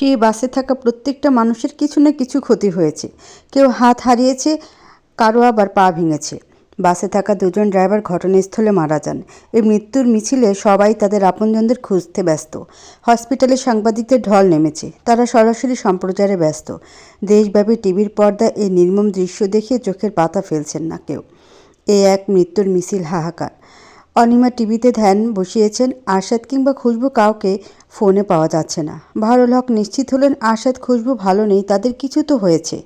সেই বাসে থাকা প্রত্যেকটা মানুষের কিছু না কিছু ক্ষতি হয়েছে। কেউ হাত হারিয়েছে, কারও আবার পা ভেঙেছে। বাসে থাকা দুজন ড্রাইভার ঘটনাস্থলে মারা যান। এই মৃত্যুর মিছিলে সবাই তাদের আপনজনদের খুঁজতে ব্যস্ত। হসপিটালে সাংবাদিকদের ঢল নেমেছে। তারা সরাসরি সম্প্রচারে ব্যস্ত। দেশব্যাপী টিভির পর্দায় এই নির্মম দৃশ্য দেখে চোখের পাতা ফেলছেন না কেউ। এ এক মৃত্যুর মিছিল হাহাকার। অনিমা টিভিতে ধ্যান বসিয়েছেন আরশাদ কিংবা খুশবু কাউকে ফোনে পাওয়া যাচ্ছে না। ভারুল হক নিশ্চিত হলেন আরশাদ খুশবু ভালো নেই, তাদের কিছু তো হয়েছে।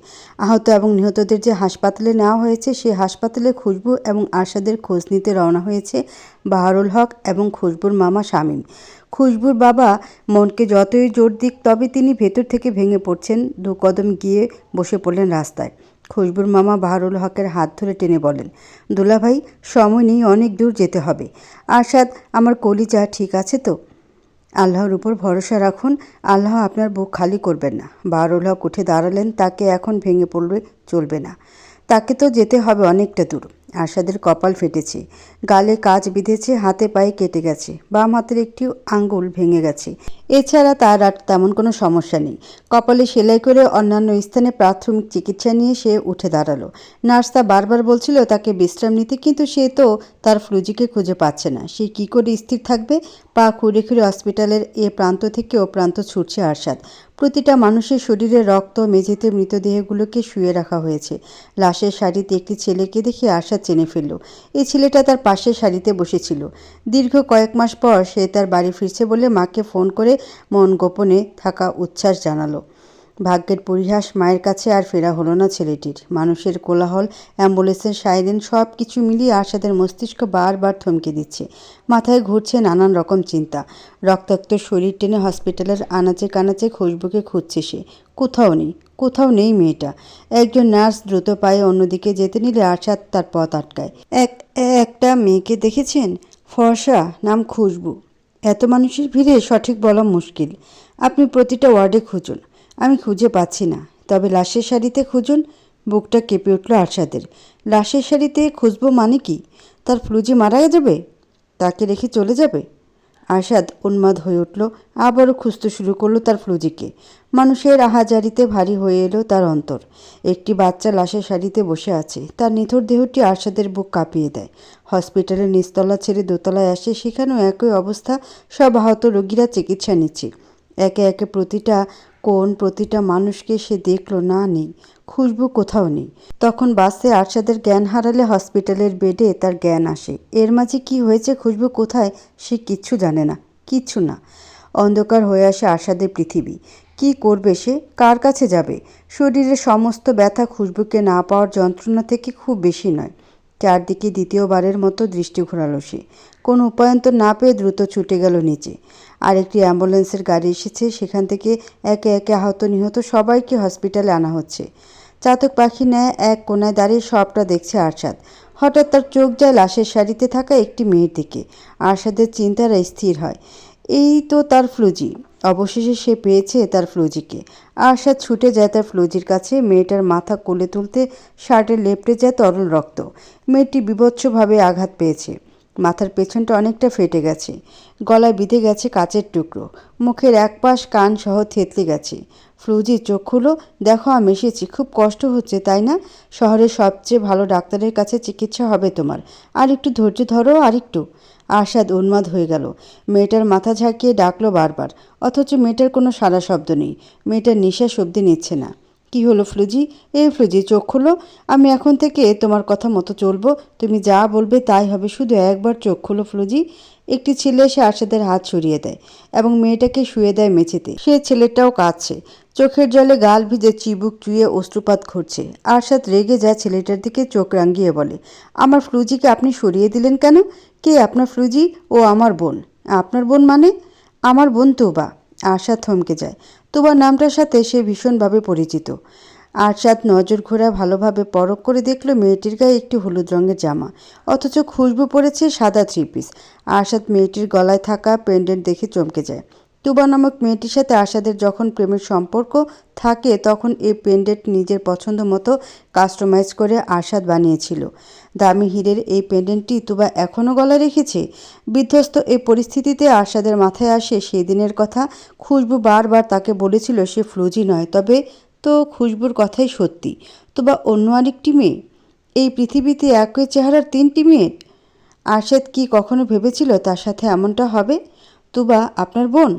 আহত এবং নিহতদের যে হাসপাতালে নেওয়া হয়েছে সেই হাসপাতালে খুশবু এবং আরশাদের খোঁজ নিতে রওনা হয়েছে বাহারুল হক এবং খুশবুর মামা শামীম। খুশবুর বাবা মনকে যতই জোর দিক, তবে তিনি ভেতর থেকে ভেঙে পড়ছেন। দু কদম গিয়ে বসে পড়লেন রাস্তায়। খুশবুর মামা বাহারুল হকের হাত ধরে টেনে বলেন, দুলাভাই, সময় নেই, অনেক দূর যেতে হবে। আসাদ আমার কলিজা ঠিক আছে তো? আল্লাহর উপর ভরসা রাখুন, আল্লাহ আপনার বুক খালি করবেন না। বাহারুল হক উঠে দাঁড়ালেন, তাকে এখন ভেঙে পড়লে চলবে না। তাকে তো যেতে হবে অনেকটা দূর। আরশাদের কপাল ফেটেছে। গালে কাজ বিঁধেছে, হাতে পায়ে কেটে গেছে, বাম হাতের একটি আঙ্গুল ভেঙে গেছে। এছাড়া তার আর তেমন কোনো সমস্যা নেই। কপালে সেলাই করে অন্যান্য স্থানে প্রাথমিক চিকিৎসা নিয়ে সে উঠে দাঁড়াল। নার্স তা বারবার বলছিল, তাকে বিশ্রাম নিতে। কিন্তু সে তো তার ফ্লুজিকে খুঁজে পাচ্ছে না। সে কি করে স্থির থাকবে? পা খুঁড়ে খুঁড়ে হসপিটালের এ প্রান্ত থেকে ও প্রান্ত ছুটছে আরশাদ। প্রতিটা মানুষের শরীরে রক্ত, মেঝেতে মৃতদেহগুলোকে শুয়ে রাখা হয়েছে। লাশের শাড়িতে একটি ছেলেকে দেখে আশা চেনে ফেলল। এই ছেলেটা তার পাশের শাড়িতে বসেছিল। দীর্ঘ কয়েক মাস পর সে তার বাড়ি ফিরছে বলে মাকে ফোন করে মন গোপনে থাকা উচ্ছ্বাস জানালো। ভাগ্যের পরিহাস মায়ের কাছে আর ফেরা হলো না ছেলেটির। মানুষের কোলাহল, অ্যাম্বুলেন্সের সাইরেন সব কিছু মিলিয়ে আশাদের মস্তিষ্ক বারবার থমকে দিচ্ছে। মাথায় ঘুরছে নানান রকম চিন্তা। রক্তাক্ত শরীর টেনে হসপিটালের আনাচে কানাচে খুশবুকে খুঁজছে সে। কোথাও নেই কোথাও নেই মেয়েটা। একজন নার্স দ্রুত পায়ে অন্যদিকে যেতে নিলে আশাদ তার পথ আটকায়। এক, একটা মেয়েকে দেখেছেন? ফর্সা, নাম খুশবু। এত মানুষের ভিড়ে সঠিক বলা মুশকিল। আপনি প্রতিটা ওয়ার্ডে খুঁজুন। আমি খুঁজে পাচ্ছি না। তবে লাশের শাড়িতে খুঁজুন, বুকটা কেঁপে উঠল আরশাদের। লাশের শাড়িতে খুঁজবো মানে কি? তার ফ্লুজি মারা যাবে? তাকে রেখে চলে যাবে? আরশাদ উন্মাদ হয়ে উঠল, আবারও খুঁজতে শুরু করল তার ফ্লুজিকে। মানুষের আহাজারিতে ভারী হয়ে এলো তার অন্তর। একটি বাচ্চা লাশের শাড়িতে বসে আছে। তার নিথর দেহটি আরশাদের বুক কাঁপিয়ে দেয়। হসপিটালের নিচতলা ছেড়ে দোতলায় আসে। সেখানেও একই অবস্থা। সব আহত রোগীরা চিকিৎসা নিচ্ছে। একে একে প্রতিটা কোন প্রতিটা মানুষকে সে দেখল, না, নেই খুশবু কোথাও নেই। তখন বাসে আরশাদের জ্ঞান হারালে হসপিটালের বেডে তার জ্ঞান আসে। এর মাঝে কি হয়েছে খুশবু কোথায়, সে কিচ্ছু জানে না, কিচ্ছু না। অন্ধকার হয়ে আসে আশাদের পৃথিবী। কি করবে সে? কার কাছে যাবে? শরীরের সমস্ত ব্যথা খুশবুকে না পাওয়ার যন্ত্রণা থেকে খুব বেশি নয়। চারদিকে দ্বিতীয়বারের মতো দৃষ্টি ঘোরালো সে। কোনো উপায়ন্তর না পেয়ে দ্রুত ছুটে গেল নিচে। আরেকটি অ্যাম্বুলেন্সের গাড়ি এসেছে, সেখান থেকে একে একে আহত নিহত সবাইকে হসপিটালে আনা হচ্ছে। চাতক পাখি নেয় এক কোনায় দাঁড়িয়ে সবটা দেখছে আরশাদ। হঠাৎ তার চোখ যায় লাশের শাড়িতে থাকা একটি মেয়ের দিকে। আরশাদের চিন্তারা স্থির হয়। এই তো তার ফ্লুজি। অবশেষে সে পেয়েছে তার ফ্লুজিকে। আরশাদ ছুটে যায় তার ফ্লুজির কাছে। মেয়েটার মাথা কোলে তুলতে শার্টে লেপটে যায় তরল রক্ত। মেয়েটি বিভৎসভাবে আঘাত পেয়েছে। মাথার পেছনটা অনেকটা ফেটে গেছে। গলায় বিঁধে গেছে কাচের টুকরো। মুখের এক পাশ কান সহ থেতলে গেছে। ফ্লুজি চোখ খুলো। দেখো, আমি এসেছি। খুব কষ্ট হচ্ছে, তাই না? শহরের সবচেয়ে ভালো ডাক্তারের কাছে চিকিৎসা হবে তোমার। আর একটু ধৈর্য ধরো, আর একটু। আশাদ উন্মাদ হয়ে গেল। মেয়েটার মাথা ঝাঁকিয়ে ডাকলো বারবার, অথচ মেয়েটার কোনো সারা শব্দ নেই। মেয়েটার নিঃশ্বাস অব্দি নিচ্ছে না। কি হলো ফ্লুজি? এ ফ্লুজি, চোখ খুলো। আমি এখন থেকে তোমার কথা মতো চলবো। তুমি যা বলবে তাই হবে। শুধু একবার চোখ খুলো ফ্লুজি। একটি ছেলে এসে আরশাদের হাত সরিয়ে দেয় এবং মেয়েটাকে শুয়ে দেয় মেঝেতে। সে ছেলেটাও কাঁদছে। চোখের জলে গাল ভিজে চিবুক চুয়ে অশ্রুপাত ঘটছে আরশাদ রেগে যায় ছেলেটার দিকে চোখ রাঙিয়ে বলে, আমার ফ্লুজিকে আপনি সরিয়ে দিলেন কেন? কে আপনার ফ্রুজি ও আমার বোন? আপনার বোন মানে? আমার বোন তোবা। আশা থমকে যায়। তোবার নামটার সাথে সে ভীষণভাবে পরিচিত। আরশাদ নজর ঘোরা ভালোভাবে পরখ করে দেখল মেয়েটির গায়ে একটি হলুদ রঙের জামা, অথচ খুশবু পড়েছে সাদা থ্রি পিস। আরশাদ মেয়েটির গলায় থাকা পেন্ডেন্ট দেখে চমকে যায়। তুবা নামক মেয়েটির সাথে আশাদের যখন প্রেমের সম্পর্ক থাকে, তখন এই পেন্ডেন্ট নিজের পছন্দ মতো কাস্টমাইজ করে আশাদ বানিয়েছিল। দামি হীরের এই পেন্ডেন্টটি তুবা এখনও গলা রেখেছে। বিধ্বস্ত এই পরিস্থিতিতে আশাদের মাথায় আসে সেই দিনের কথা। খুশবু বারবার তাকে বলেছিল, সে ফ্লুজি নয়। তবে তো খুশবুর কথাই সত্যি। তুবা অন্য আরেকটি মেয়ে? এই পৃথিবীতে একই চেহারার তিনটি মেয়ের আরশাদ কি কখনো ভেবেছিল তার সাথে এমনটা হবে? তুবা, আপনার বোন?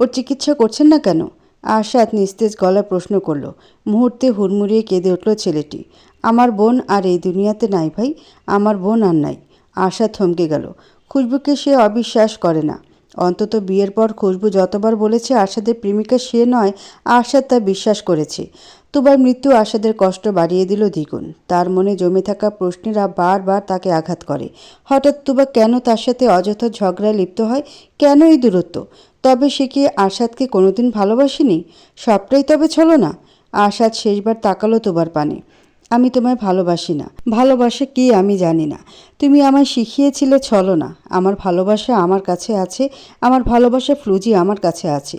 ওর চিকিৎসা করছেন না কেন? আরশাদ নিস্তেজ গলায় প্রশ্ন করল। মুহূর্তে হুড়মুড়িয়ে কেঁদে উঠল ছেলেটি। আমার বোন আর এই দুনিয়াতে নাই ভাই, আমার বোন আর নাই। আশা থমকে গেল। খুশবুকে সে অবিশ্বাস করে না। অন্তত বিয়ের পর খুশবু যতবার বলেছে আশাদের প্রেমিকা সে নয় আশাদ তা বিশ্বাস করেছে। তুবার মৃত্যু আশাদের কষ্ট বাড়িয়ে দিল দ্বিগুণ। তার মনে জমে থাকা প্রশ্নেরা বারবার তাকে আঘাত করে। হঠাৎ তুবা কেন তার সাথে অযথা ঝগড়ায় লিপ্ত হয়? কেন এই দূরত্ব? তবে সে কি আশাদকে কোনোদিন ভালোবাসেনি? সবটাই তবে ছলো না আশাদ শেষবার তাকালো তুবার পানে। আমি তোমায় ভালোবাসি না। ভালোবাসা কি আমি জানি না। তুমি আমায় শিখিয়েছিলে ছলো না। আমার ভালোবাসা আমার কাছে আছে। আমার ভালোবাসা ফ্লুজি আমার কাছে আছে।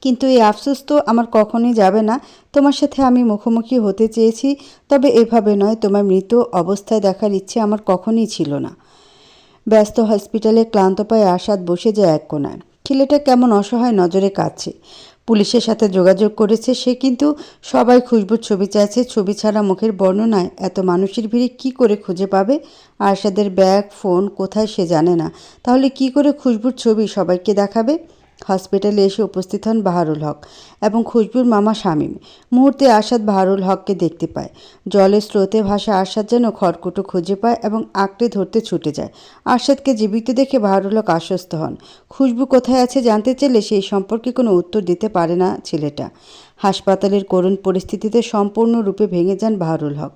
কিন্তু এই আফসোস তো আমার কখনোই যাবে না। তোমার সাথে আমি মুখোমুখি হতে চেয়েছি, তবে এভাবে নয়, তোমার মৃত অবস্থায় দেখার ইচ্ছে আমার কখনই ছিল না। ব্যস্ত হসপিটালে ক্লান্ত পায়ে আসাদ বসে যায় এক কোনায় ছেলেটা কেমন অসহায় নজরে কাটছে পুলিশের সাথে যোগাযোগ করেছে, সে কিন্তু সবাই খুশবুর ছবি চাইছে। ছবি ছাড়া মুখের বর্ণনায় এত মানুষের ভিড়ে কি করে খুঁজে পাবে? আর ব্যাগ, ফোন, কোথায় সে জানে না। তাহলে কি করে খুশবুর ছবি সবাইকে দেখাবে? হসপিটালে এসে উপস্থিত হন বাহারুল হক এবং খুশবুর মামা শামীম। মুহূর্তে আসাদ বাহারুল হককে দেখতে পায়। জলের স্রোতে ভাসা আসাদ যেন খড়কুটো খুঁজে পায় এবং আঁকড়ে ধরতে ছুটে যায়। আসাদকে জীবিত দেখে বাহারুল হক আশ্বস্ত হন। খুশবু কোথায় আছে জানতে চাইলে সেই সম্পর্কে কোনো উত্তর দিতে পারে না ছেলেটা। হাসপাতালের করুণ পরিস্থিতিতে সম্পূর্ণরূপে ভেঙে যান বাহারুল হক।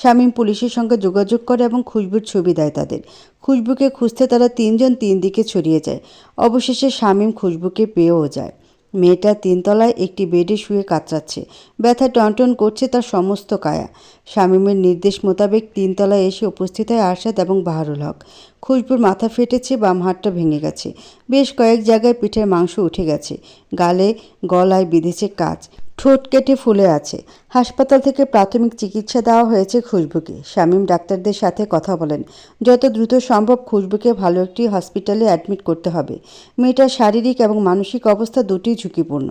শামীম পুলিশের সঙ্গে যোগাযোগ করে এবং খুশবুর ছবি দেয় তাদের। খুশবুকে খুঁজতে তারা তিনজন তিন দিকে ছড়িয়ে যায়। অবশেষে শামীম খুশবুকে পেয়েও যায়। মেয়েটা তিনতলায় একটি বেডে শুয়ে কাতরাচ্ছে। ব্যথা টনটন করছে তার সমস্ত কায়া। শামীমের নির্দেশ মোতাবেক তিনতলায় এসে উপস্থিত হয় আরশাদ এবং বাহারুল হক। খুশবুর মাথা ফেটেছে, বাম হাতটা ভেঙে গেছে। বেশ কয়েক জায়গায় পিঠের মাংস উঠে গেছে। গালে, গলায় বিঁধেছে কাজ ঠোঁট কেটে ফুলে আছে। হাসপাতাল থেকে প্রাথমিক চিকিৎসা দেওয়া হয়েছে খুশবুকে। শামীম ডাক্তারদের সাথে কথা বলেন, যত দ্রুত সম্ভব খুশবুকে ভালো একটি হসপিটালে অ্যাডমিট করতে হবে। মেয়েটার শারীরিক এবং মানসিক অবস্থা দুটি ঝুঁকিপূর্ণ।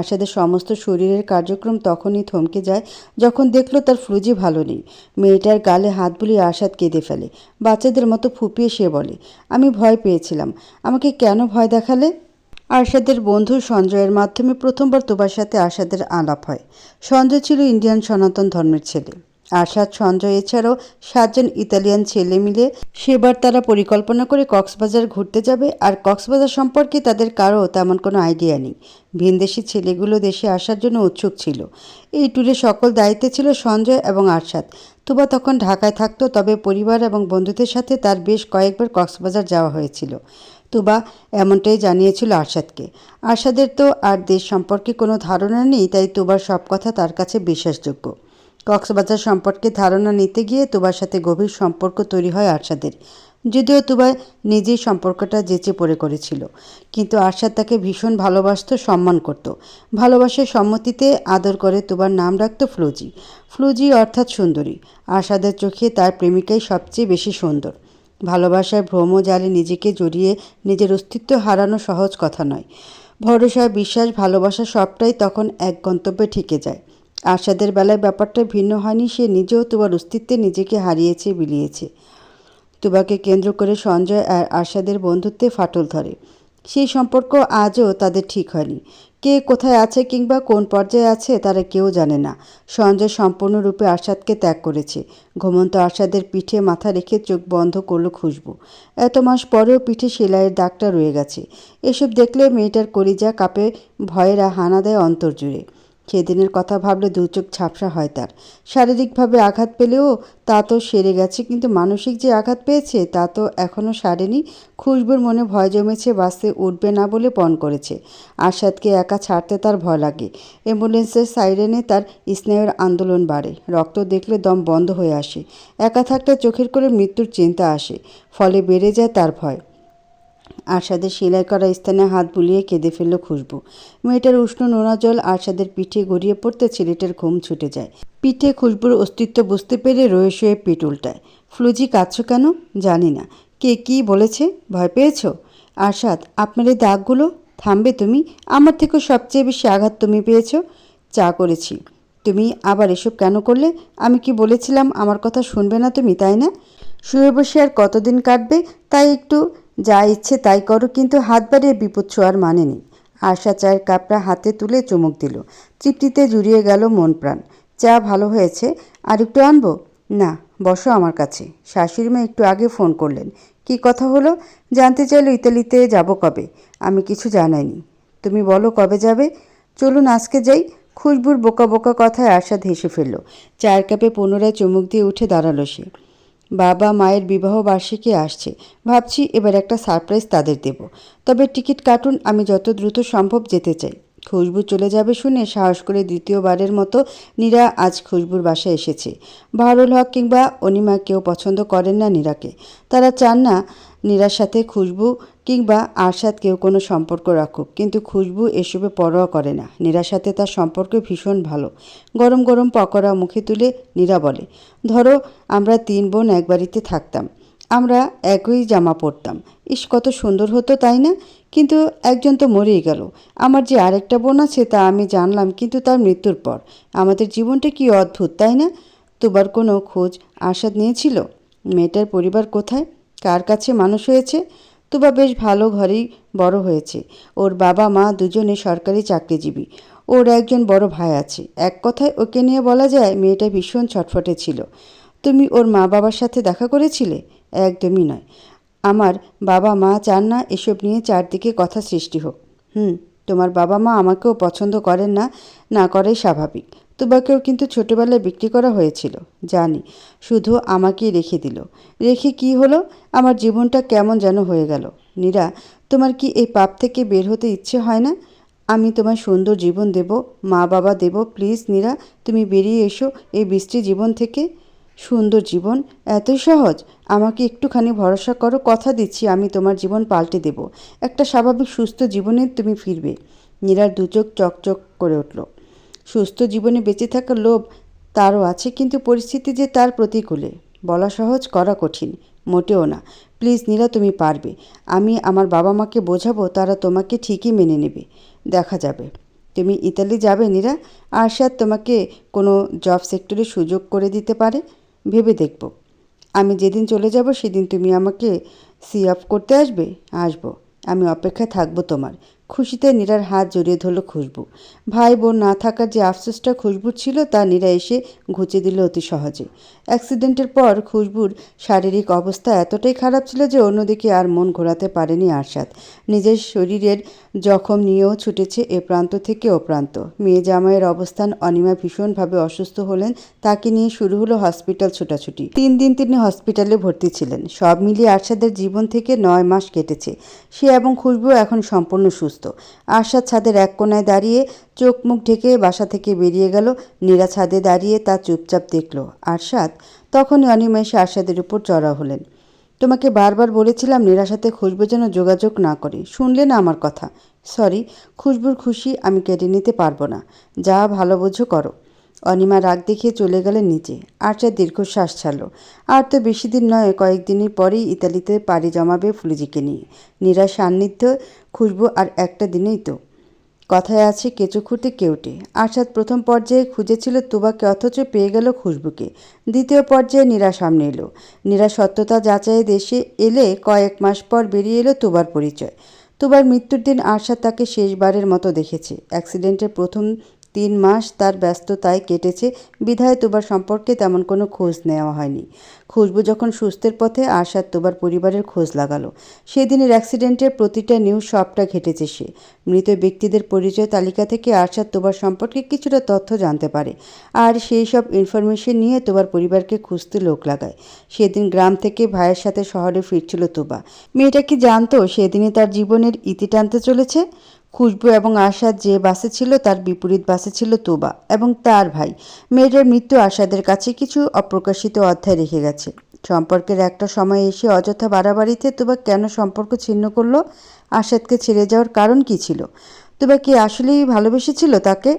আশাদের সমস্ত শরীরের কার্যক্রম তখনই থমকে যায় যখন দেখল তার ফ্লুজি ভালো নেই। মেয়েটার গালে হাত বুলিয়ে আশাদ কেঁদে ফেলে। বাচ্চাদের মতো ফুপিয়ে সে বলে, আমি ভয় পেয়েছিলাম। আমাকে কেন ভয় দেখালে? আরশাদের বন্ধু সঞ্জয়ের মাধ্যমে প্রথমবার তোবার সাথে আশাদের আলাপ হয়। সঞ্জয় ছিল ইন্ডিয়ান সনাতন ধর্মের ছেলে। আশাদ সঞ্জয় এছাড়াও সাতজন ইতালিয়ান ছেলে মিলে সেবার তারা পরিকল্পনা করে কক্সবাজার ঘুরতে যাবে আর কক্সবাজার সম্পর্কে তাদের কারও তেমন কোনো আইডিয়া নেই। ভিনদেশি ছেলেগুলো দেশে আসার জন্য উৎসুক ছিল। এই ট্যুরে সকল দায়িত্বে ছিল সঞ্জয় এবং আরশাদ। তুবা তখন ঢাকায় থাকতো, তবে পরিবার এবং বন্ধুদের সাথে তার বেশ কয়েকবার কক্সবাজার যাওয়া হয়েছিল। তুবা এমনটাই জানিয়েছিল আরশাদকে। আরশাদের তো আর দেশ সম্পর্কে কোনো ধারণা নেই, তাই তুবার সব কথা তার কাছে বিশ্বাসযোগ্য। কক্সবাজার সম্পর্কে ধারণা নিতে গিয়ে তুবার সাথে গভীর সম্পর্ক তৈরি হয় আরশাদের। যদিও তুবা নিজেই সম্পর্কটা যেচে পড়ে করেছিল, কিন্তু আরশাদ তাকে ভীষণ ভালোবাসত, সম্মান করত। ভালোবাসার সম্মতিতে আদর করে তুবার নাম রাখত ফ্লুজি। ফ্লুজি অর্থাৎ সুন্দরী। আরশাদের চোখে তার প্রেমিকাই সবচেয়ে বেশি সুন্দর। ভালোবাসায় ভ্রমজালে নিজেকে জড়িয়ে নিজের অস্তিত্ব হারানো সহজ কথা নয়। ভরসা, বিশ্বাস, ভালোবাসা সবটাই তখন এক গন্তব্যে ঠিকে যায়। আশাদের বেলায় ব্যাপারটা ভিন্ন হয়নি, সে নিজেও তোমার অস্তিত্বে নিজেকে হারিয়েছে, বিলিয়েছে। তুবাকে কেন্দ্র করে সঞ্জয় আর আশাদের বন্ধুত্বে ফাটল ধরে। সেই সম্পর্ক আজও তাদের ঠিক হয়নি। কে কোথায় আছে কিংবা কোন পর্যায়ে আছে তারা কেউ জানে না। সঞ্জয় সম্পূর্ণরূপে আশাদকে ত্যাগ করেছে। ঘুমন্ত আশাদের পিঠে মাথা রেখে চোখ বন্ধ করল খুশবু। এত মাস পরেও পিঠে সেলাইয়ের দাগটা রয়ে গেছে। এসব দেখলে মেয়েটার কলিজা কাপে, ভয়েরা হানা দেয় অন্তর জুড়ে সেদিনের কথা ভাবলে দু চোখ ঝাপসা হয় তার। শারীরিকভাবে আঘাত পেলেও তা তো সেরে গেছে, কিন্তু মানসিক যে আঘাত পেয়েছে তা তো এখনও সারেনি। খুশবুর মনে ভয় জমেছে বাসে উঠবে না বলে পণ করেছে। আশাদকে একা ছাড়তে তার ভয় লাগে। অ্যাম্বুলেন্সের সাইরেনে তার স্নেহের আন্দোলন বাড়ে। রক্ত দেখলে দম বন্ধ হয়ে আসে। একা থাকলে চোখের করে মৃত্যুর চিন্তা আসে। ফলে বেড়ে যায় তার ভয়। আরশাদের সেলাই করা স্থানে হাত বুলিয়ে কেঁদে ফেলল খুশবু। মেয়েটার উষ্ণ নোনা জল আরশাদের পিঠে গড়িয়ে পড়তে ছেলেটার ঘুম ছুটে যায়। পিঠে খুশবুর অস্তিত্ব বুঝতে পেরে রয়ে শুয়ে পিঠ উল্টায়। ফ্লুজি, কাঁদছ কেন? জানি না। কে কি বলেছে? ভয় পেয়েছ? আরশাদ, আপনার এই দাগগুলো? থামবে তুমি? আমার থেকেও সবচেয়ে বেশি আঘাত তুমি পেয়েছ? চা করেছি। তুমি আবার এসব কেন করলে? আমি কি বলেছিলাম? আমার কথা শুনবে না তুমি, তাই না? শুয়ে বসে আর কতদিন কাটবে, তাই একটু যা ইচ্ছে তাই করো, কিন্তু হাত বাড়িয়ে বিপদ ছোঁয়ার মানে নেই। আশা চায়ের কাপটা হাতে তুলে চুমুক দিল। তৃপ্তিতে জুড়িয়ে গেল মন প্রাণ। চা ভালো হয়েছে, আর একটু আনব? না, বসো আমার কাছে। শাশুড়ি মা একটু আগে ফোন করলেন। কি কথা হলো? জানতে চাইলো ইতালিতে যাব কবে? আমি কিছু জানাইনি। তুমি বলো কবে যাবে? চলুন আজকে যাই। খুশবুর বোকা বোকা কথায় আশাদ হেসে ফেলল। চায়ের কাপে পুনরায় চুমুক দিয়ে উঠে দাঁড়াল সে। বাবা মায়ের বিবাহ বার্ষিকী আসছে। ভাবছি এবার একটা সারপ্রাইজ তাদের দেব। তবে টিকিট কাটুন, আমি যত দ্রুত সম্ভব যেতে চাই। খুশবু চলে যাবে শুনে সাহস করে দ্বিতীয়বারের মতো নীরা আজ খুশবুর বাসায় এসেছে। বাহরুল হক কিংবা অনিমা কেউ পছন্দ করেন না নীরাকে। তারা চান না নীরার সাথে খুশবু কিংবা আরশাদ কেউ কোনো সম্পর্ক রাখুক। কিন্তু খুশবু এসবে পরোয়া করে না। নীরার সাথে তার সম্পর্ক ভীষণ ভালো। গরম গরম পকোড়া মুখে তুলে নীরা বলে, ধরো, আমরা তিন বোন এক বাড়িতে থাকতাম। আমরা একই জামা পরতাম। ইস, কত সুন্দর হতো, তাই না? কিন্তু একজন তো মরেই গেল। আমার যে আরেকটা বোন আছে, তা আমি জানলাম কিন্তু তার মৃত্যুর পর। আমাদের জীবনটা কি অদ্ভুত, তাই না? তোবার কোনো খোঁজ আশাদ নিয়েছিল? মেয়েটার পরিবার কোথায়? কার কাছে মানুষ হয়েছে? তুবা বেশ ভালো ঘরেই বড় হয়েছে। ওর বাবা মা দুজনে সরকারি চাকরিজীবী। ওর একজন বড় ভাই আছে। এক কথায় ওকে নিয়ে বলা যায় মেয়েটা ভীষণ ছটফটে ছিল। তুমি ওর মা বাবার সাথে দেখা করেছিলে? একদমই নয়। আমার বাবা মা চান না এসব নিয়ে চারদিকে কথা সৃষ্টি হোক। হুম, তোমার বাবা মা আমাকেও পছন্দ করেন না না করাই স্বাভাবিক। তুবাকেও কিন্তু ছোটবেলায় বিক্রি করা হয়েছিল, জানি। শুধু আমাকেই রেখে দিল। রেখে কি হলো? আমার জীবনটা কেমন যেন হয়ে গেল। নীরা, তোমার কি এই পাপ থেকে বের হতে ইচ্ছে হয় না? আমি তোমার সুন্দর জীবন দেব মা বাবা দেব, প্লিজ নীরা, তুমি বেরিয়ে এসো এই বৃষ্টি জীবন থেকে। সুন্দর জীবন? এতই সহজ? আমাকে একটুখানি ভরসা করো, কথা দিচ্ছি, আমি তোমার জীবন পাল্টে দেব। একটা স্বাভাবিক সুস্থ জীবনে তুমি ফিরবে। নীরার দুচোখ চকচক করে উঠল। সুস্থ জীবনে বেঁচে থাকার লোভ তারও আছে, কিন্তু পরিস্থিতি যে তার প্রতিকূলে। বলা সহজ, করা কঠিন, মোটেও না। প্লিজ নীরা তুমি পারবে। আমি আমার বাবা মাকে বোঝাবো, তারা তোমাকে ঠিকই মেনে নেবে। দেখা যাবে। তুমি ইতালি যাবে নীরা আর আরশাদ তোমাকে কোনো জব সেক্টরে সুযোগ করে দিতে পারে? ভেবে দেখব। আমি যেদিন চলে যাব, সেদিন তুমি আমাকে সি অফ করতে আসবে? আসব। আমি অপেক্ষায় থাকব তোমার। খুশিতে নীরার হাত জড়িয়ে ধরল খুশবু। ভাই বোন না থাকার যে আফসোসটা খুশবুর ছিল, তা নীরা এসে ঘুচে দিল অতি সহজে। অ্যাক্সিডেন্টের পর খুশবুর শারীরিক অবস্থা এতটাই খারাপ ছিল যে অন্যদিকে আর মন ঘোরাতে পারেনি আরশাদ। নিজের শরীরের জখম নিয়েও ছুটেছে এ প্রান্ত থেকে ও প্রান্ত। মেয়ে জামাইয়ের অবস্থান অনিমা ভীষণভাবে অসুস্থ হলেন, তাকে নিয়ে শুরু হলো হসপিটাল ছোটাছুটি। তিন দিন তিনি হসপিটালে ভর্তি ছিলেন। সব মিলিয়ে আরশাদের জীবন থেকে নয় মাস কেটেছে। সে এবং খুশবু এখন সম্পূর্ণ সুস্থ। আরশাদ ছাদের এক কোনায় দাঁড়িয়ে চোখ মুখ ঢেকে বাসা থেকে বেরিয়ে গেল। নীরা ছাদে দাঁড়িয়ে তা চুপচাপ দেখল। আরশাদ, তখনই অনিমা এসে আরশাদের উপর চড়া হলেন। তোমাকে বারবার বলেছিলাম নীরার সাথে খুশবু যেন যোগাযোগ না করে। শুনলে না আমার কথা। সরি, খুশবুর খুশি আমি কেড়ে নিতে পারব না। যা ভালো বোঝো করো। অনিমা রাগ দেখিয়ে চলে গেলেন নিচে। আরশাদ দীর্ঘশ্বাস ছাড়ল। আর তো বেশি দিন নয়, কয়েকদিনের পরেই ইতালিতে পাড়ি জমাবে ফুলিজিকে নিয়ে। নিরা সান্নিধ্য খুশবু আর একটা দিনেই তো। কথায় আছে, কেঁচো খুঁটে কেউটে। আরশাদ প্রথম পর্যায়ে খুঁজেছিল তুবাকে, অথচ পেয়ে গেল খুশবুকে। দ্বিতীয় পর্যায়ে নীরা সামনে এলো। নীরা সত্যতা যাচাই দেশে এলে কয়েক মাস পর বেরিয়ে এলো তুবার পরিচয়। তুবার মৃত্যুর দিন আরশাদ তাকে শেষবারের মতো দেখেছে। অ্যাক্সিডেন্টের প্রথম তিন মাস তার ব্যস্ততায় কেটেছে। বিধায় তোবার সম্পর্কে তেমন কোনো খোঁজ নেওয়া হয়নি। খুশবু যখন সুস্থের পথে, আশার তোবার পরিবারের খোঁজ লাগালো। সেদিনের অ্যাক্সিডেন্টের প্রতিটা নিউজ সবটা ঘেটেছে সে। মৃত ব্যক্তিদের পরিচয় তালিকা থেকে আশার তোবার সম্পর্কে কিছুটা তথ্য জানতে পারে। আর সেই সব ইনফরমেশন নিয়ে তোবার পরিবারকে খুঁজতে লোক লাগায়। সেদিন গ্রাম থেকে ভাইয়ের সাথে শহরে ফিরছিল তোবা। মেয়েটা কি জানতো সেদিনই তার জীবনের ইতি টানতে চলেছে? খুশবু এবং আশাদ যে বাসে ছিল তার বিপরীত বাসে ছিল তোবা এবং তার ভাই। মেয়েটার মৃত্যু আশাদের কাছে কিছু অপ্রকাশিত অধ্যায় রেখে গেছে। সম্পর্কের একটা সময় এসে অযথা বাড়াবাড়িতে তোবা কেন সম্পর্ক ছিন্ন করল? আশাদকে ছেড়ে যাওয়ার কারণ কি ছিল? তোবা কি আসলেই ভালোবেসেছিল তাকে?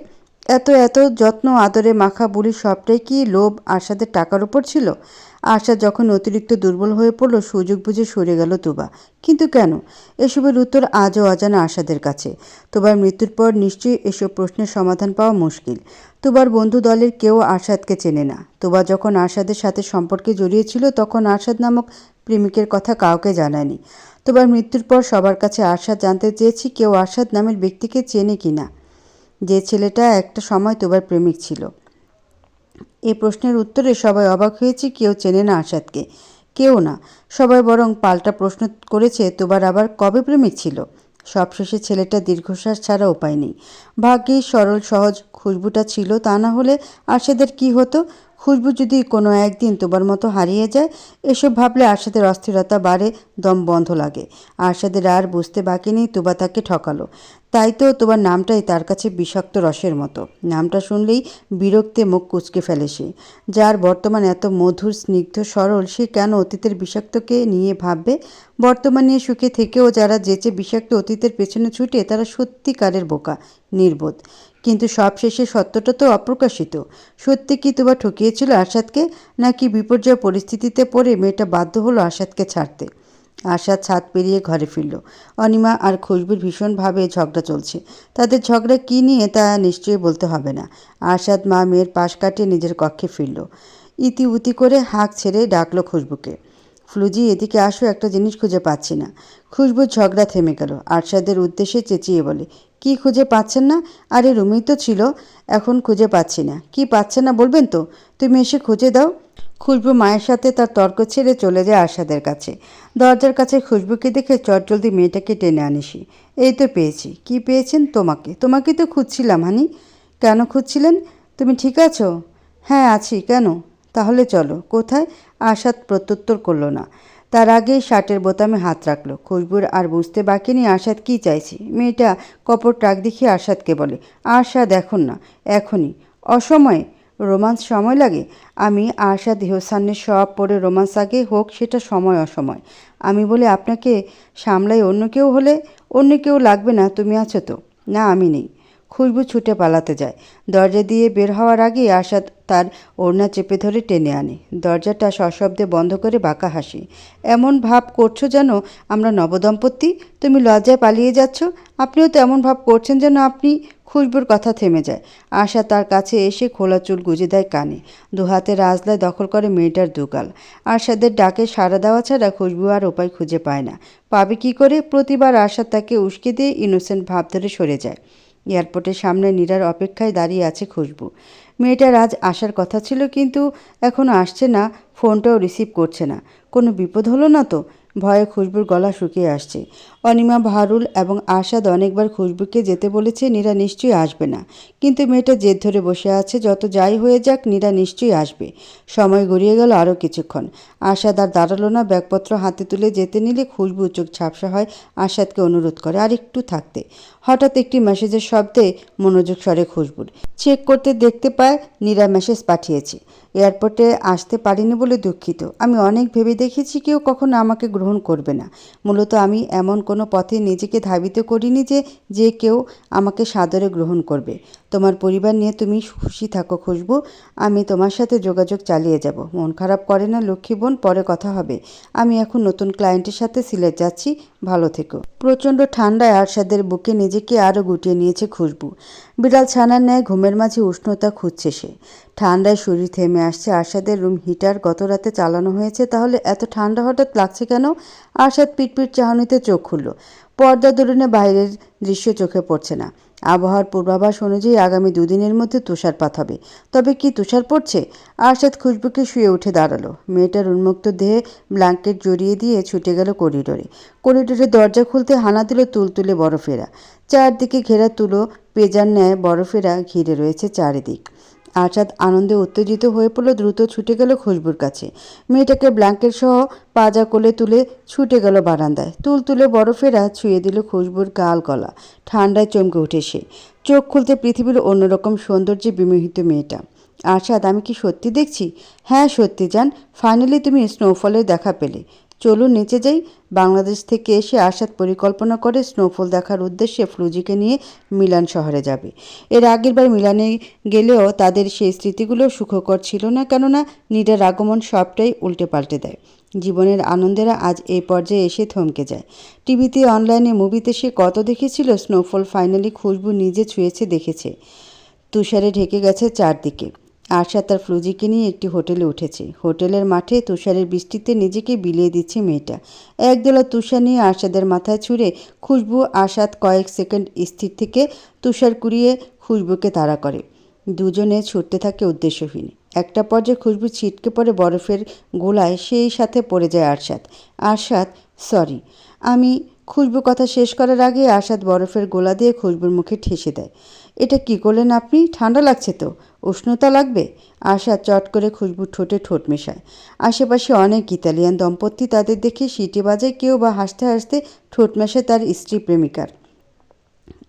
এত এত যত্ন, আদরে মাখা বুড়ি সবটাই কি লোভ আশাদের টাকার উপর ছিল? আশা যখন অতিরিক্ত দুর্বল হয়ে পড়ল, সুযোগ বুঝে সরে গেল তুবা। কিন্তু কেন? এসবের উত্তর আজও অজানা আশাদের কাছে। তোবার মৃত্যুর পর নিশ্চয়ই এসব প্রশ্নের সমাধান পাওয়া মুশকিল। তোবার বন্ধু দলের কেউ আশাদকে চেনে না। তোবা যখন আশাদের সাথে সম্পর্কে জড়িয়েছিল, তখন আশাদ নামক প্রেমিকের কথা কাউকে জানায়নি। তোবার মৃত্যুর পর সবার কাছে আশাদ জানতে চেয়েছি কেউ আশাদ নামের ব্যক্তিকে চেনে কি না যে ছেলেটা একটা সময় তোবার প্রেমিক ছিল। এই প্রশ্নের উত্তরে সবাই অবাক হয়েছে, কেউ চেনে না আশাদকে। কেউ না। সবাই বরং পাল্টা প্রশ্ন করেছে তোবার আবার কবে প্রেমিক ছিল? সবশেষে ছেলেটা দীর্ঘশ্বাস ছাড়া উপায় নেই। ভাগ্যেই সরল, সহজ খুশবুটা ছিল, তা না হলে আশাদের কি হতো? খুশবু যদি কোনো একদিন তোবার মতো হারিয়ে যায়, এসব ভাবলে আশাদের অস্থিরতা বাড়ে, দম বন্ধ লাগে। আশাদের আর বুঝতে বাকি নেই, তোবা তাকে ঠকালো। তাই তো তোমার নামটাই তার কাছে বিষাক্ত রসের মতো। নামটা শুনলেই বিরক্তে মুখ কুচকে ফেলে সে। যার বর্তমান এত মধুর, স্নিগ্ধ, সরল, সে কেন অতীতের বিষাক্তকে নিয়ে ভাববে? বর্তমানে সুখে থেকেও যারা যেচে বিষাক্ত অতীতের পেছনে ছুটে, তারা সত্যিকারের বোকা, নির্বোধ। কিন্তু সবশেষে সত্যটা তো অপ্রকাশিত। সত্যি কি তোমার ঠকিয়েছিল আশাদকে, নাকি বিপর্যয় পরিস্থিতিতে পড়ে মেয়েটা বাধ্য হলো আশাদকে ছাড়তে? আশা ছাদ পেরিয়ে ঘরে ফিরল। অনিমা আর খুশবুর ভীষণভাবে ঝগড়া চলছে। তাদের ঝগড়া কী নিয়ে তা নিশ্চয়ই বলতে হবে না। আশাদ মা মেয়ের পাশ কাটিয়ে নিজের কক্ষে ফিরল। ইতি উতি করে হাঁক ছেড়ে ডাকলো খুশবুকে। ফ্লুজি, এদিকে আসো, একটা জিনিস খুঁজে পাচ্ছি না। খুশবুর ঝগড়া থেমে গেল। আরশাদের উদ্দেশ্যে চেঁচিয়ে বলে, কি খুঁজে পাচ্ছেন না? আরে রুমেই তো ছিল, এখন খুঁজে পাচ্ছি না। কি পাচ্ছেন না বলবেন তো? তুমি এসে খুঁজে দাও। খুশবু মায়ের সাথে তার তর্ক ছেড়ে চলে যায় আশাদের কাছে। দরজার কাছে খুশবুকে দেখে চটজলদি মেয়েটাকে টেনে আনিসি এই তো পেয়েছি। কি পেয়েছেন তোমাকে? তোমাকে তো খুঁজছিলাম, হানি। কেন খুঁজছিলেন? তুমি ঠিক আছো? হ্যাঁ আছি। কেন? তাহলে চলো। কোথায়? আশাদ প্রত্যুত্তর করল না। তার আগেই শার্টের বোতামে হাত রাখল। খুশবুর আর বুঝতে বাকি নেই আশাদ কী চাইছি। মেয়েটা কপট টাক দেখিয়ে আশাদকে বলে আশাদ এখন না। এখনই। অসময়ে রোমান্স সময় লাগে? আমি আশা দেহসান্নের সব পরে রোমান্স আগে হোক, সেটা সময় অসময়। আমি বলে, আপনাকে সামলাই অন্য কেউ হলে অন্য কেউ লাগবে না, তুমি আছো তো? না, আমি নেই। খুশবু ছুটে পালাতে যায়। দরজা দিয়ে বের হওয়ার আগেই আশা তার ওড়না চেপে ধরে টেনে আনে। দরজাটা সশব্দে বন্ধ করে বাঁকা হাসি। এমন ভাব করছ যেন আমরা নবদম্পতি? তুমি লজ্জায় পালিয়ে যাচ্ছ। আপনিও তো এমন ভাব করছেন যেন আপনি খুশবুর কথা থেমে যায়। আশা তার কাছে এসে খোলা চুল গুজে দেয় কানে। দু হাতে রাজলায় দখল করে মেয়েটার দুগাল। আশাদের ডাকে সাড়া দেওয়া ছাড়া খুশবু আর উপায় খুঁজে পায় না। পাবে কি করে? প্রতিবার আশা তাকে উস্কে দিয়ে ইনোসেন্ট ভাব ধরে সরে যায়। এয়ারপোর্টের সামনে নীরার অপেক্ষায় দাঁড়িয়ে আছে খুশবু। মেয়েটার আজ আসার কথা ছিল কিন্তু এখনও আসছে না, ফোনটাও রিসিভ করছে না। কোনো বিপদ হলো না তো? ভয়ে খুশবুর গলা শুকিয়ে আসছে। অনিমা ভারুল এবং আশাদ অনেকবার খুশবুকে যেতে বলেছে, নীরা নিশ্চয়ই আসবে না। কিন্তু মেয়েটা জেদ ধরে বসে আছে, যত যাই হয়ে যাক, নীরা নিশ্চয়ই আসবে। সময় গড়িয়ে গেল আরও কিছুক্ষণ। আশাদ আর দাঁড়াল না, ব্যাগপত্র হাতে তুলে যেতে নিলে খুশবু চোখ ঝাপসা হয় আশাদকে অনুরোধ করে, আর একটু থাকতে। হঠাৎ একটি মেসেজের শব্দে মনোযোগ সরে খুশবুর। চেক করতে দেখতে পায়, নীরা মেসেজ পাঠিয়েছে। এয়ারপোর্টে আসতে পারিনি বলে দুঃখিত। আমি অনেক ভেবে দেখেছি কেউ কখনো আমাকে গ্রহণ করবে না। মূলত আমি এমন পথে নিজেকে ধাবিত করিনি যে যে কেউ আমাকে সাদরে গ্রহণ করবে। তোমার পরিবার নিয়ে তুমি খুশি থাকো, খুশবু। আমি তোমার সাথে যোগাযোগ চালিয়ে যাব। মন খারাপ করে না, লক্ষ্মী বোন, পরে কথা হবে। আমি এখন নতুন ক্লায়েন্টের সাথে সিলেট যাচ্ছি। ভালো থেকো। প্রচণ্ড ঠান্ডায় আরশাদের বুকে নিজেকে আরও গুটিয়ে নিয়েছে খুশবু। বিড়াল ছানার ন্যায় ঘুমের মাঝে উষ্ণতা খুঁজছে সে। ঠান্ডায় শরীর থেমে আসছে আরশাদের রুম হিটার। গত রাতে চালানো হয়েছে, তাহলে এত ঠান্ডা হঠাৎ লাগছে কেন? আরশাদ পিটপিট চাহনিতে চোখ খুলল। পর্দা দরুনে বাইরের দৃশ্য চোখে পড়ছে না। আবহাওয়ার পূর্বাভাস অনুযায়ী আগামী দুদিনের মধ্যে তুষারপাত হবে। তবে কি তুষার পড়ছে? আরশাদ খুশবুকে শুয়ে উঠে দাঁড়াল। মেয়েটার উন্মুক্ত দেহে ব্ল্যাঙ্কেট জড়িয়ে দিয়ে ছুটে গেল করিডোরে। করিডোরের দরজা খুলতে হানা দিল তুলতুলে বরফেরা। চারদিকে ঘেরা তুলো, পেজার ন্যায় বরফেরা ঘিরে রয়েছে চারিদিক। আরশাদ আনন্দে উত্তেজিত হয়ে পড়ল, দ্রুত ছুটে গেল খুশবুর কাছে। মেয়েটাকে ব্ল্যাঙ্কেট সহ পাজা কোলে তুলে ছুটে গেল বারান্দায়। তুল তুলে বরফেরা ছুঁয়ে দিল খুশবুর গাল গলা। ঠান্ডায় চমকে উঠে সে। চোখ খুলতে পৃথিবীর অন্যরকম সৌন্দর্যে বিমোহিত মেয়েটা। আরশাদ আমি কি সত্যি দেখছি? হ্যাঁ সত্যি যান ফাইনালি তুমি স্নোফলের দেখা পেলে। চলুন নিচে যাই। বাংলাদেশ থেকে এসে আরশাদ পরিকল্পনা করে স্নোফল দেখার উদ্দেশ্যে ফ্লুজিকে নিয়ে মিলান শহরে যাবে। এর আগের বার মিলানে গেলেও তাদের সেই স্মৃতিগুলো সুখকর ছিল না, কেননা নীরার আগমন সবটাই উল্টে পাল্টে দেয়। জীবনের আনন্দেরা আজ এই পর্যায়ে এসে থমকে যায়। টিভিতে, অনলাইনে, মুভিতে সে কত দেখেছিল, স্নোফল ফাইনালি খুশবু নিজে ছুঁয়েছে, দেখেছে। তুষারে ঢেকে গেছে চারদিকে। আরশাদ তার ফ্লুজিকে নিয়ে একটি হোটেলে উঠেছে। হোটেলের মাঠে তুষারের বৃষ্টিতে নিজেকে বিলিয়ে দিচ্ছে মেয়েটা। একদলা তুষার নিয়ে আরশাদের মাথায় ছুঁড়ে খুশবু আরশাদ কয়েক সেকেন্ড স্থির থেকে তুষার কুড়িয়ে খুশবুকে তাড়া করে। দুজনে ছুটতে থাকে উদ্দেশ্যহীন। একটা পর্যায়ে খুশবু ছিটকে পড়ে বরফের গোলায়, সেই সাথে পড়ে যায় আরশাদ আরশাদ সরি, আমি খুশবু কথা শেষ করার আগে আরশাদ বরফের গোলা দিয়ে খুশবুর মুখে ঠেসে দেয়। এটা কি করলেন আপনি? ঠান্ডা লাগছে তো। উষ্ণতা লাগবে? আশা চট করে খুশবু ঠোঁটে ঠোঁট মেশায়। আশেপাশে অনেক ইতালিয়ান দম্পতি তাদের দেখে সিটি বাজায় কেউ বা হাসতে হাসতে ঠোঁট মেশায় তার স্ত্রী প্রেমিকার।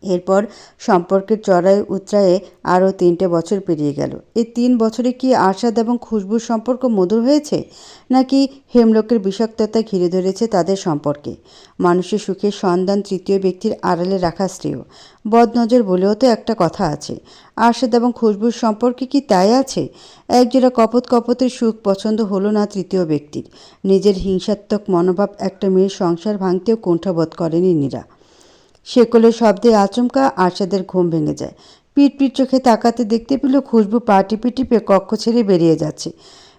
এরপর সম্পর্কের চড়াই উতরায়ে আরও তিনটে বছর পেরিয়ে গেল। এই তিন বছরে কি আশাদ এবং খুশবুর সম্পর্ক মধুর হয়েছে? নাকি হেমলোকের বিষাক্ততা ঘিরে ধরেছে তাদের সম্পর্কে? মানুষের সুখের সন্ধান তৃতীয় ব্যক্তির আড়ালে রাখা শ্রেয়। বদনজর বলেও তো একটা কথা আছে। আশাদ এবং খুশবুর সম্পর্কে কি তাই আছে? একজোড়া কপত কপতের সুখ পছন্দ হলো না তৃতীয় ব্যক্তির। নিজের হিংসাত্মক মনোভাব একটা মেয়ের সংসার ভাঙতেও কুণ্ঠাবোধ করেনি নীরা। শেকলের শব্দে আচমকা আরশাদের ঘুম ভেঙে যায়। পিট পিট চোখে তাকাতে দেখতে পেল খুশবু পা টিপে টিপে কক্ষ ছেড়ে বেরিয়ে যাচ্ছে।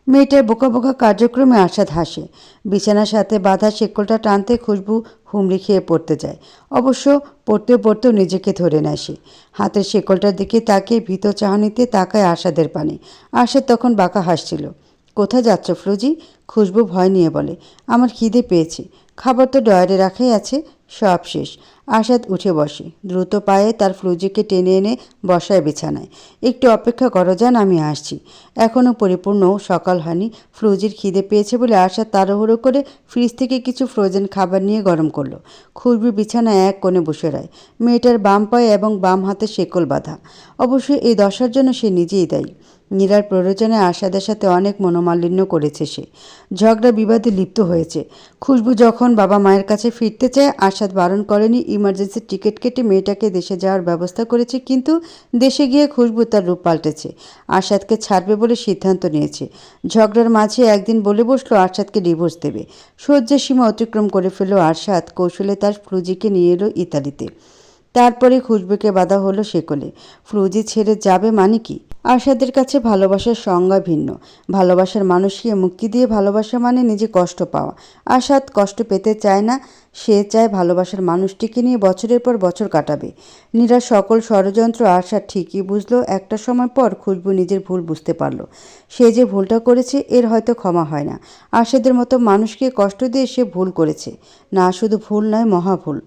মেয়েটার বোকা বোকা কার্যক্রমে আশাদ হাসে। বিছানার সাথে বাঁধা শেকলটা টানতে খুশবু হুমড়ি খেয়ে পড়তে যায়। অবশ্য পড়তে পড়তেও নিজেকে ধরে নেয় সে। হাতের শেকলটার দিকে তাকিয়ে ভীত চাহনিতে তাকায় আশাদের পানে। আশাদ তখন বাঁকা হাসছিল। কোথায় যাচ্ছ ফ্লুজি খুশবু ভয় নিয়ে বলে। আমার খিদে পেয়েছে। খাবার তো ডয়ারে রাখাই আছে। সব শেষ। আশাদ উঠে বসে। দ্রুত পায়ে তার ফ্লুজিকে টেনে এনে বসায় বিছানায়। একটু অপেক্ষা করো যান আমি আসছি। এখনও পরিপূর্ণ সকাল হয়নি। ফ্লুজির খিদে পেয়েছে বলে আশাদ তাড়াহুড়ো করে ফ্রিজ থেকে কিছু ফ্রোজেন খাবার নিয়ে গরম করল। খুশবু বিছানায় এক কোণে বসে রয়। মেয়েটার বাম পায়ে এবং বাম হাতে শেকল বাঁধা। অবশ্যই এই দশার জন্য সে নিজেই দায়ী। নীরার প্ররোচনে আশাদের সাথে অনেক মনোমালিন্য করেছে সে। ঝগড়া বিবাদে লিপ্ত হয়েছে। খুশবু যখন বাবা মায়ের কাছে ফিরতে চায় আশাদ বারণ করেনি ইমার্জেন্সি টিকিট কেটে মেয়েটাকে দেশে যাওয়ার ব্যবস্থা করেছে, কিন্তু দেশে গিয়ে খুশবু তার রূপ পাল্টেছে। আশাদকে ছাড়বে বলে সিদ্ধান্ত নিয়েছে। ঝগড়ার মাঝে একদিন বলে বসল আরশাদকে ডিভোর্স দেবে। সহ্যের সীমা অতিক্রম করে ফেলল আরশাদ, কৌশলে তার ফ্লুজিকে নিয়ে এলো ইতালিতে। তারপরে খুশবুকে বাধা হলো সেকলে ফ্রুজি ছেড়ে যাবে মানে কি? আশাদের কাছে ভালোবাসার সংজ্ঞা ভিন্ন। ভালোবাসার মানুষকে মুক্তি দিয়ে ভালোবাসা মানে নিজে কষ্ট পাওয়া। আশাদ কষ্ট পেতে চায় না, সে চায় ভালোবাসার মানুষটিকে নিয়ে বছরের পর বছর কাটাবে। নীরা সকল ষড়যন্ত্র আশা ঠিকই বুঝলো, একটা সময় পর খুশবু নিজের ভুল বুঝতে পারল। সে যে ভুলটা করেছে, এর হয়তো ক্ষমা হয় না। আশাদের মতো মানুষকে কষ্ট দিয়ে সে ভুল করেছে। না শুধু ভুল নয় মহা ভুল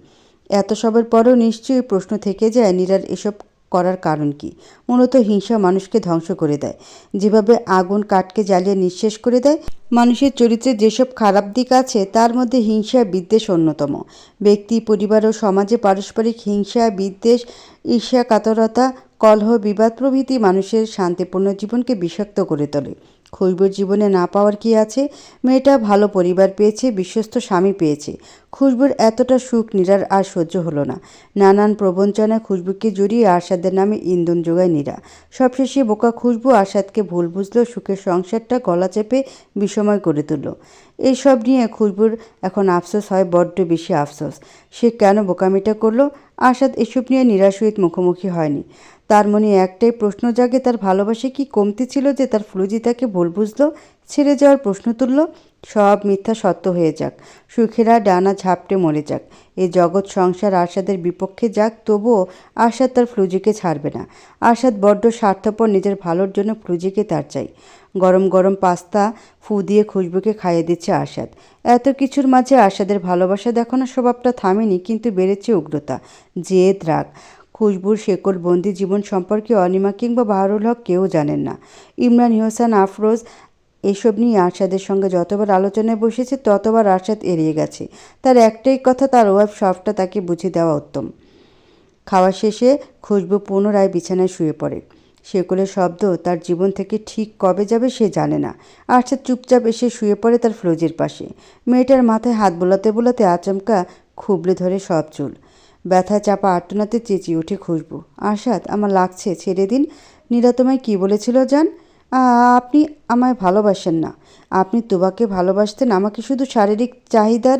এত সবের পরও নিশ্চয়ই প্রশ্ন থেকে যায় নীরার এসব করার কারণ কি? মূলত হিংসা মানুষকে ধ্বংস করে দেয়। যেভাবে আগুন কাঠকে জ্বালিয়ে নিঃশেষ করে দেয়, মানুষের চরিত্রে যেসব খারাপ দিক আছে, তার মধ্যে হিংসা বিদ্বেষ অন্যতম। ব্যক্তি, পরিবার ও সমাজে পারস্পরিক হিংসা, বিদ্বেষ, ঈর্ষা, কাতরতা, কলহ, বিবাদ প্রভৃতি মানুষের শান্তিপূর্ণ জীবনকে বিষাক্ত করে তোলে। খুশবুর জীবনে না পাওয়ার কি আছে? মেয়েটা ভালো পরিবার পেয়েছে, বিশ্বস্ত স্বামী পেয়েছে। খুশবুর এতটা সুখ নীরার আর সহ্য হলো না। নানান প্রবঞ্চনায় খুশবুকে জড়িয়ে আরশাদের নামে ইন্ধন যোগায় নীরা। সবশেষে বোকা খুশবু আরশাদকে ভুল বুঝলো, সুখের সংসারটা গলা চেপে বিষময় করে তুলল। এইসব নিয়ে খুশবুর এখন আফসোস হয়, বড্ড বেশি আফসোস। সে কেন বোকামিটা করল? আরশাদ এসব নিয়ে নিরাশ মুখোমুখি হয়নি। তার মনে একটাই প্রশ্ন জাগে, তার ভালোবাসা কি কমতি ছিল যে তার ফ্লুজি তাকে ভুল বুঝলো? ছেড়ে যাওয়ার প্রশ্ন তুলল, সব মিথ্যা সত্য হয়ে যাক, সুখেরা ডানা ঝাপটে মরে যাক এই জগৎ সংসার আশাদের বিপক্ষে যাক, তবুও আশাদ তার ফ্লুজিকে ছাড়বে না আশাদ বড্ড স্বার্থপর, নিজের ভালোর জন্য ফ্লুজিকে তার চাই, গরম গরম পাস্তা ফু দিয়ে খুশবুকে খাইয়ে দিচ্ছে আশাদ এত কিছুর মাঝে আশাদের ভালোবাসা দেখানোর স্বভাবটা থামেনি, কিন্তু বেড়েছে উগ্রতা, জেদ, রাগ খুশবুর শেকল বন্দি জীবন সম্পর্কে অনিমা কিংবা বাহারুল হক কেউ জানেন না। ইমরান ইহসান আফরোজ এসব নিয়ে আরশাদের সঙ্গে যতবার আলোচনায় বসেছে, ততবার আরশাদ এড়িয়ে গেছে। তার একটাই কথা, তার ওয়াইফ সবটা তাকে বুঝিয়ে দেওয়া উত্তম। খাওয়া শেষে খুশবু পুনরায় বিছানায় শুয়ে পড়ে। শেকলের শব্দ তার জীবন থেকে ঠিক কবে যাবে সে জানে না। আরশাদ চুপচাপ এসে শুয়ে পড়ে তার ফ্লোজির পাশে। মেয়েটার মাথায় হাত বোলাতে বোলাতে আচমকা খুবলে ধরে সব চুল। ব্যথা চাপা আটটনাতে চেঁচিয়ে উঠে খুশবু। আরশাদ আমার লাগছে, ছেড়ে দিন। নীরা তোমায় কী বলেছিল জান? আপনি আমায় ভালোবাসেন না। আপনি তোবাকে ভালোবাসতেন, আমাকে শুধু শারীরিক চাহিদার,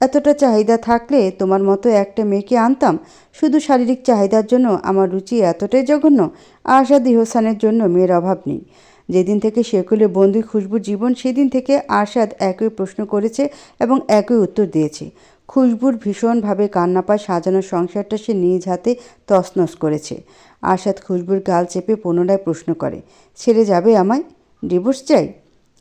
এতটা চাহিদা থাকলে তোমার মতো একটা মেয়েকে আনতাম। শুধু শারীরিক চাহিদার জন্য আমার রুচি এতটাই জঘন্য। আশাদ ইহসানের জন্য মেয়ের অভাব নেই। যেদিন থেকে শেকুলে বন্দি খুশবু জীবন, সেদিন থেকে আশাদ একই প্রশ্ন করেছে এবং একই উত্তর দিয়েছে। খুশবুর ভীষণভাবে কান্না পায় সাজানোর সংসারটা সে নিজ হাতে তসনস করেছে। আশাদ খুশবুর গাল চেপে পুনরায় প্রশ্ন করে, ছেড়ে যাবে আমায়? ডিভোর্স চাই?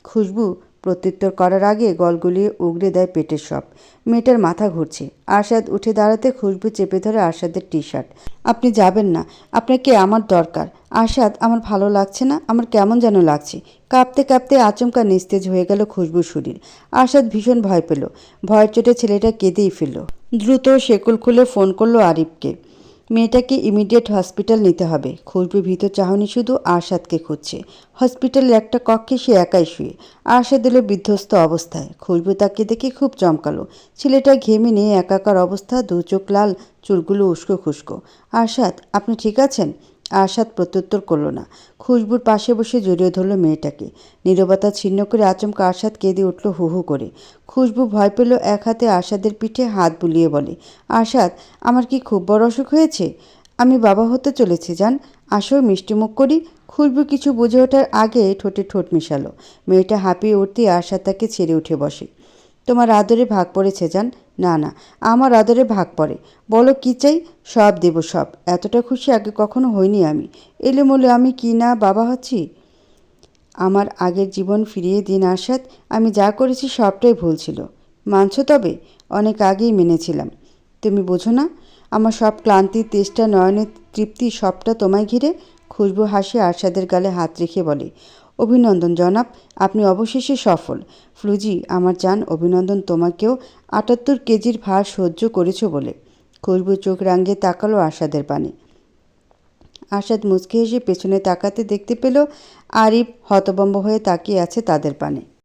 খুশবু প্রত্যুত্তর করার আগে গলগুলিয়ে উগড়ে দেয় পেটের সব। মেয়েটার মাথা ঘুরছে। আরশাদ উঠে দাঁড়াতে খুশবু চেপে ধরে আরশাদের টি শার্ট আপনি যাবেন না। আপনাকে আমার দরকার। আরশাদ, আমার ভালো লাগছে না। আমার কেমন যেন লাগছে। কাঁপতে কাঁপতে আচমকা নিস্তেজ হয়ে গেল খুশবুর শরীর। আরশাদ ভীষণ ভয় পেল। ভয়ের চোটে ছেলেটা কেঁদেই ফেলল। দ্রুত শেকুল খুলে ফোন করল আরিফকে। মেয়েটাকে ইমিডিয়েট হসপিটাল নিতে হবে। খুশবু ভিতর চাহনি শুধু আরশাদকে খুঁজছে। হসপিটালের একটা কক্ষে সে একাই শুয়ে। আরশাদ এলো বিধ্বস্ত অবস্থায়। খুরপি তাকে দেখে খুব চমকালো। ছেলেটা ঘেমে নিয়ে একাকার অবস্থা, দু চোখ লাল, চুলগুলো উস্কো খুস্কো আরশাদ, আপনি ঠিক আছেন? আরশাদ প্রত্যুত্তর করল না। খুশবুর পাশে বসে জড়িয়ে ধরল মেয়েটাকে। নীরবতা ছিন্ন করে আচমকা আরশাদ কেঁদে উঠল হু হু করে। খুশবু ভয় পেল এক হাতে আরশাদের পিঠে হাত বুলিয়ে বলে আরশাদ আমার কি খুব বড় অসুখ হয়েছে? আমি বাবা হতে চলেছি যান আসো মিষ্টিমুখ করি। খুশবু কিছু বুঝে ওঠার আগে ঠোঁটে ঠোঁট মিশালো। মেয়েটা হাঁপিয়ে উঠতেই আরশাদ তাকে ছেড়ে উঠে বসে। তোমার আদরে ভাগ পড়েছে, জান। না না, আমার আদরে ভাগ পড়ে। বলো কি চাই? সব দেব সব। এতটা খুশি আগে কখনো হইনি আমি। এলোমেলো আমি কি না বাবা হচ্ছি? আমার আগের জীবন ফিরিয়ে দিন আসাদ আমি যা করেছি সবটাই ভুল ছিল। মানছো তবে? অনেক আগেই মেনেছিলাম। তুমি বোঝো না? আমার সব ক্লান্তি, তেষ্টা, নয়নের তৃপ্তি সবটা তোমায় ঘিরে খুশবু হাসি আরশাদের গালে হাত রেখে বলে অভিনন্দন জনাব, আপনি অবশেষে সফল। ফ্লুজি, আমার চান অভিনন্দন তোমাকেও, আটাত্তর কেজির ভার সহ্য করেছ বলে। খুশবু চোখ রাঙিয়ে তাকালো আশাদের পানে। আশাদ মুচকে হেসে পেছনে তাকাতে দেখতে পেল, আরিফ হতবম্ব হয়ে তাকিয়ে আছে তাদের পানে।